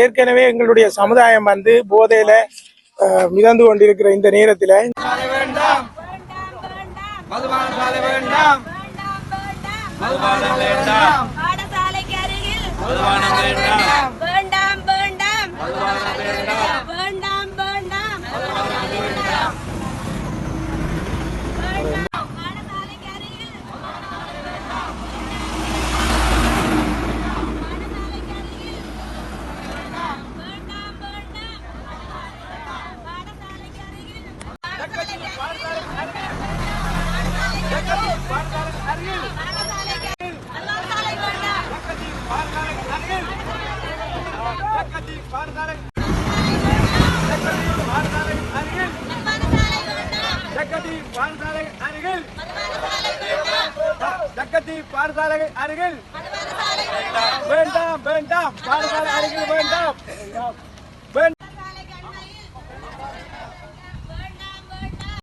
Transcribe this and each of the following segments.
ஏற்கனவே எங்களுடைய சமுதாயம் வந்து போதையில மிதந்து கொண்டிருக்கிற இந்த நேரத்தில். வேண்டாம் மதுபான சாலை வேண்டாம் மதுபானம் வேண்டாம் பாடசாலைக்கு அருகில் மதுபானம் வேண்டாம் வேண்டாம் வேண்டாம் மதுபானம் வேண்டாம் வேண்டாம் வேண்டாம் வேண்டாம் பாடசாலைக்கு அருகில் பாடசாலைக்கு அருகில் வேண்டாம் வேண்டாம் பாடசாலைக்கு அருகில் பாடசாலை வேண்டாம் பாடசாலை வேண்டாம் ஜக்கதி பாடசாலை அருகில் பாடசாலை வேண்டாம் ஜக்கதி பாடசாலை அருகில் பாடசாலை வேண்டாம் வேண்டாம் வேண்டாம் பாடசாலை அருகில் வேண்டாம் வேண்டாம் பாடசாலைக்கு அண்மையில் வேண்டாம் வேண்டாம்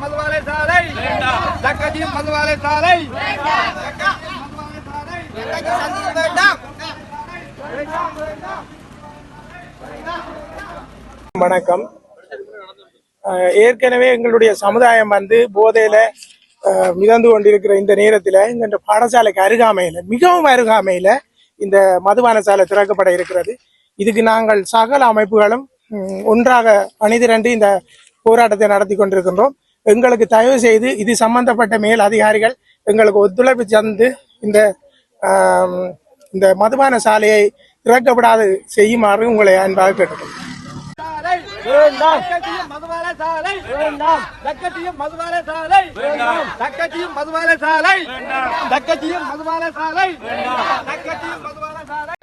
மதுவாலை சாலை ஜக்கதி மதுவாலை சாலை வேண்டாம் வணக்கம் ஏற்கனவே எங்களுடைய சமுதாயம் வந்து போதையில மிதந்து கொண்டிருக்கிற இந்த நேரத்தில் இந்த பாடசாலைக்கு அருகாமையில் மிகவும் அருகாமையில் இந்த மதுபான சாலை திறக்கப்பட இருக்கிறது. இதுக்கு நாங்கள் சகல அமைப்புகளும் ஒன்றாக அணிதிரண்டு இந்த போராட்டத்தை நடத்தி கொண்டிருக்கின்றோம். எங்களுக்கு தயவு செய்து இது சம்பந்தப்பட்ட மேல் அதிகாரிகள் எங்களுக்கு ஒத்துழைப்பு தந்து இந்த இந்த மதுபான சாலையை திறக்கப்படாது செய்யுமாறு உங்களை அன்பாக கேட்டுக்கொள்கிறேன். வேண்டாம். தக்கத்தியும் சாலை வேண்டாம். தக்கத்தியும் சாலை வேண்டாம். தக்கத்தியும் சாலை வேண்டாம். தக்கத்தியும் சாலை வேண்டாம். தக்கத்தியும்